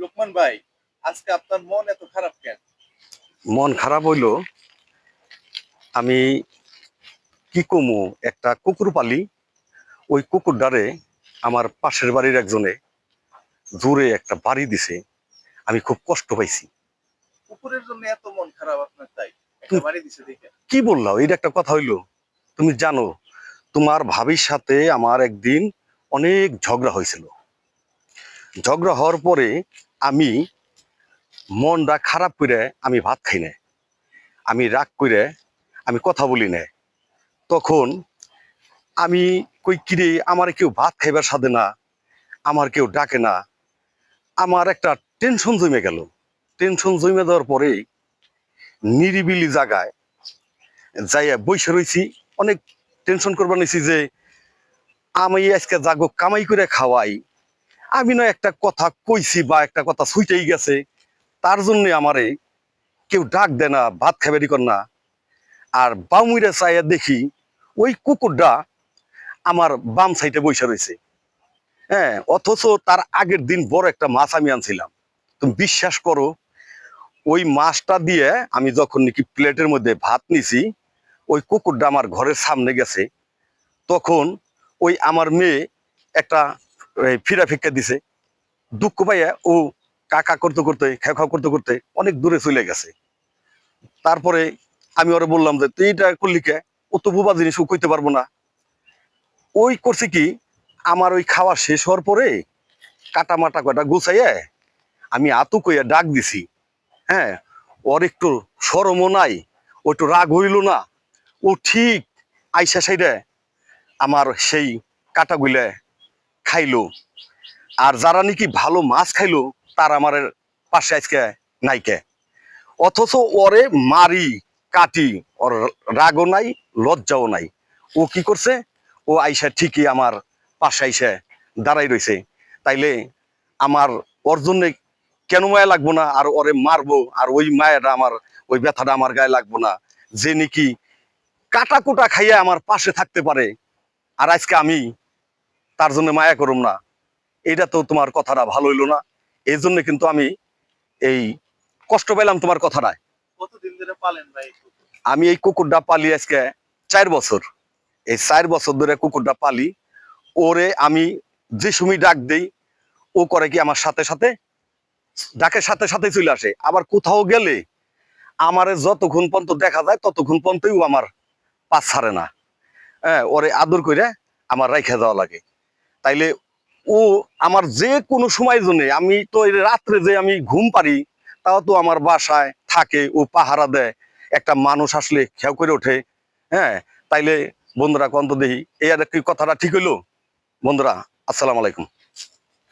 লোকমান ভাই আজকে আপনার মন এত খারাপ কেন? মন খারাপ হইল আমি কি কমু একটা কুকুর পালি ওই কুকুরটারে আমার পাশের বাড়ির একজনে জোরে একটা বাড়ি দিছে আমি খুব কষ্ট পাইছি। কুকুরের জন্য এত মন খারাপ আপনার তাই? একটা বাড়ি দিছে দেখে। কি বললাম এটা একটা কথা হইল তুমি জানো তোমার ভাবির সাথে আমার একদিন অনেক ঝগড়া হয়েছিল। ঝগড়া হওয়ার পরে আমি মনটা খারাপ করে আমি ভাত খাই না আমি রাগ করে আমি কথা বলি না তখন আমি কই, কিরে, আমার কেউ ভাত খাইবার সাধে না, আমার কেউ ডাকে না। আমার একটা টেনশন জমে গেল। টেনশন জমে দেওয়ার পরে নিরিবিলি জায়গায় যাইয়া বসে রইছি। অনেক টেনশন করবার নিছি যে, আমি আজকে জাগো কামাই করে খাওয়াই আমি না একটা কথা কইছি বা একটা কথা ছুইটাই গেছে, তার জন্য আমারে কেউ ডাক দেয় না, ভাত খাবারি কর না আর বামুইরা চাইয়া দেখি ওই কুকুরটা আমার বাম সাইডে বসে রয়েছে। হ্যাঁ অথচ তার আগের দিন বড় একটা মাছ আমি আনছিলাম। তুমি বিশ্বাস করো, ওই মাছটা দিয়ে আমি যখন নাকি প্লেটের মধ্যে ভাত নিছি, ওই কুকুরটা আমার ঘরের সামনে গেছে। তখন ওই আমার মেয়ে একটা ফিরা ফিক্কা দিছে। দুঃখ পাইয়া ও কাকা করতে করতে খেয়া খাওয়া করতে করতে অনেক দূরে চলে গেছে। তারপরে আমি ওরা বললাম যে, তুই এটা করলি কে? ও তো বুবা জিনিস, ও কইতে পারব না। ওই করছে কি, আমার ওই খাওয়া শেষ হওয়ার পরে কাটা মাটা কটা গুছাইয়া আমি আতু কইয়া ডাক দিছি। হ্যাঁ ওর একটু সরমও নাই, ও একটু রাগ হইল না। ও ঠিক আইসা সাইডে আমার সেই কাটাগুলা খাইলো। আর যারা নাকি ভালো মাছ খাইলো, তার আমার পাশে আজকে নাইকে। অথচ ওরে মারি, কাটি, ওর রাগও নাই, লজ্জাও নাই। ও কি করছে? ও আইসা ঠিকই আমার পাশে আইসা দাঁড়াই রইছে। তাইলে আমার, ওর জন্য কেন মায়া লাগবো না? আর ওরে মারবো, আর ওই মায়াটা আমার, ওই ব্যথাটা আমার গায়ে লাগবো না। যে নাকি কাটা কুটা খাইয়া আমার পাশে থাকতে পারে। আর আজকে আমি তার জন্য মায়া করুম না। এটা তো তোমার কথাটা ভালো হইল না। এই জন্য কিন্তু আমি এই কষ্ট পেলাম তোমার কথাটায়। কুকুর? আমি এই কুকুরটা পালি আজকে চার বছর। এই চার বছর ধরে কুকুরটা পালি। ওরে আমি যে সময় ডাক দেই ও করে কি আমার সাথে সাথে? ডাকের সাথে সাথে চলে আসে। আবার কোথাও গেলে আমারে যতক্ষণ পর্যন্ত দেখা যায় ততক্ষণ পর্যন্তই ও আমার পাস ছাড়ে না। হ্যাঁ ওরে আদর করে আমার রাইখা দেওয়া লাগে। তাইলে ও আমার যে কোনো সময় জন্য, আমি তো রাত্রে যে আমি ঘুম পারি, তাও তো আমার বাসায় থাকে, ও পাহারা দেয়। একটা মানুষ আসলে খেয়াল করে ওঠে হ্যাঁ? তাইলে বন্ধুরা, কন্ত দেখি, এই আর কি কথাটা ঠিক হইল? বন্ধুরা, আসসালামু আলাইকুম।